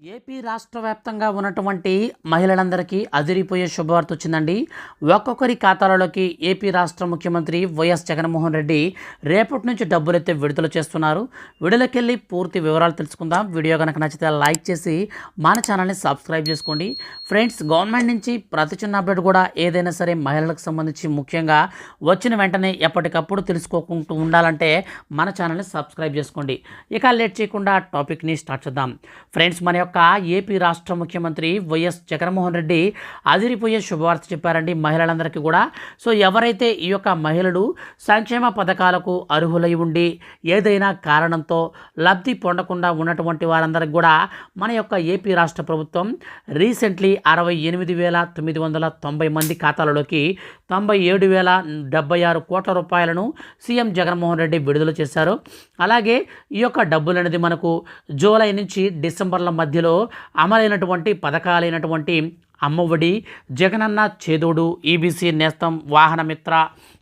AP రాష్ట్ర వ్యాప్తంగా ఉన్నటువంటి మహిళలందరికీ అదిరిపోయే శుభవార్త వచ్చిందండి. ఒక్కొక్కరి ఖాతాలలోకి ఏపీ రాష్ట్ర ముఖ్యమంత్రి వైఎస్ జగన్మోహన్ రెడ్డి రేపటి నుంచి డబ్బులైతే విడుదల చేస్తున్నారు. విడుదలకెళ్ళి పూర్తి వివరాలు తెలుసుకుందాం. వీడియో కనుక నచ్చితే లైక్ చేసి మన ఛానల్ని సబ్స్క్రైబ్ చేసుకోండి. ఫ్రెండ్స్ గవర్నమెంట్ నుంచి ప్రతి చిన్న అప్డేట్ కూడా ఏదైనా సరే మహిళలకు సంబంధించి ముఖ్యంగా వచ్చిన వెంటనే ఎప్పటికప్పుడు తెలుసుకోకుంటూ ఉండాలంటే మన ఛానల్ని సబ్స్క్రైబ్ చేసుకోండి. ఇక లేట్ చేయకుండా టాపిక్ని స్టార్ట్ చేద్దాం. ఫ్రెండ్స్ మన యొక్క ఏపీ రాష్ట్ర ముఖ్యమంత్రి వైఎస్ జగన్మోహన్ రెడ్డి అదిరిపోయే శుభవార్త చెప్పారండి మహిళలందరికీ కూడా. సో ఎవరైతే ఈ యొక్క మహిళలు సంక్షేమ పథకాలకు అర్హులై ఉండి ఏదైనా కారణంతో లబ్ధి పొందకుండా ఉన్నటువంటి వారందరికి కూడా మన యొక్క ఏపీ రాష్ట్ర ప్రభుత్వం రీసెంట్లీ అరవై ఎనిమిది వేల తొమ్మిది వందల తొంభై మంది ఖాతాలలోకి తొంభై ఏడు వేల డెబ్బై ఆరు కోట్ల రూపాయలను సీఎం జగన్మోహన్ రెడ్డి విడుదల చేశారు. అలాగే ఈ యొక్క డబ్బులు అనేది మనకు జూలై నుంచి డిసెంబర్ల మధ్య మధ్యలో అమలైనటువంటి పథకాలైనటువంటి అమ్మఒడి జగనన్న చేదోడు ఈబీసీ నేస్తం వాహనమిత్ర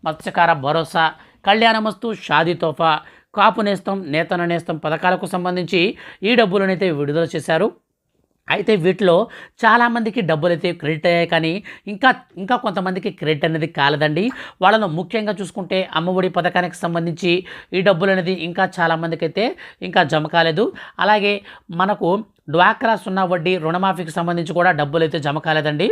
మత్స్యకార భరోసా కళ్యాణమస్తు షాదీ తోఫా కాపు నేస్తం నేతన నేస్తం పథకాలకు సంబంధించి ఈ డబ్బులనైతే విడుదల చేశారు. అయితే వీటిలో చాలామందికి డబ్బులు అయితే క్రెడిట్ అయ్యాయి కానీ ఇంకా ఇంకా కొంతమందికి క్రెడిట్ అనేది కాలేదండి. వాళ్ళను ముఖ్యంగా చూసుకుంటే అమ్మఒడి పథకానికి సంబంధించి ఈ డబ్బులు అనేది ఇంకా చాలామందికి అయితే ఇంకా జమ కాలేదు. అలాగే మనకు డ్వాక్రా సున్నా వడ్డీ రుణమాఫీకి సంబంధించి కూడా డబ్బులు అయితే జమ కాలేదండి.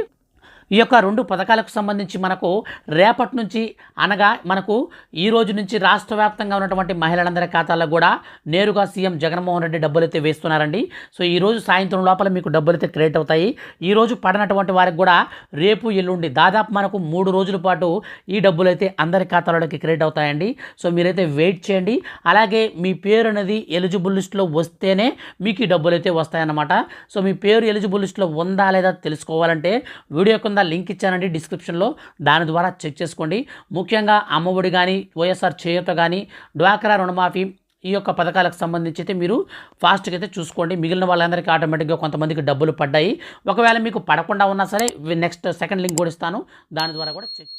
ఈ యొక్క రెండు పథకాలకు సంబంధించి మనకు రేపటి నుంచి అనగా మనకు ఈ రోజు నుంచి రాష్ట్ర వ్యాప్తంగా ఉన్నటువంటి మహిళలందరి ఖాతాల్లో కూడా నేరుగా సీఎం జగన్మోహన్ రెడ్డి డబ్బులు అయితే వేస్తున్నారండి. సో ఈరోజు సాయంత్రం లోపల మీకు డబ్బులు అయితే క్రియేట్ అవుతాయి. ఈ రోజు పడినటువంటి వారికి కూడా రేపు ఎల్లుండి దాదాపు మనకు మూడు రోజుల పాటు ఈ డబ్బులు అయితే అందరి ఖాతాలోకి క్రియేట్ అవుతాయండి. సో మీరైతే వెయిట్ చేయండి. అలాగే మీ పేరు అనేది ఎలిజిబుల్ లిస్ట్లో వస్తేనే మీకు ఈ డబ్బులు అయితే వస్తాయన్నమాట. సో మీ పేరు ఎలిజిబుల్ లిస్ట్లో ఉందా లేదా తెలుసుకోవాలంటే వీడియో కింద లింక్ ఇచ్చానండి డిస్క్రిప్షన్లో. దాని ద్వారా చెక్ చేసుకోండి. ముఖ్యంగా అమ్మఒడి కానీ వైఎస్ఆర్ చేయూత కానీ డ్వాక్రా రుణమాఫీ ఈ యొక్క పథకాలకు సంబంధించి అయితే మీరు ఫాస్ట్గా అయితే చూసుకోండి. మిగిలిన వాళ్ళందరికీ ఆటోమేటిక్గా కొంతమందికి డబ్బులు పడ్డాయి. ఒకవేళ మీకు పడకుండా ఉన్నా సరే నెక్స్ట్ సెకండ్ లింక్ కూడా ఇస్తాను. దాని ద్వారా కూడా చెక్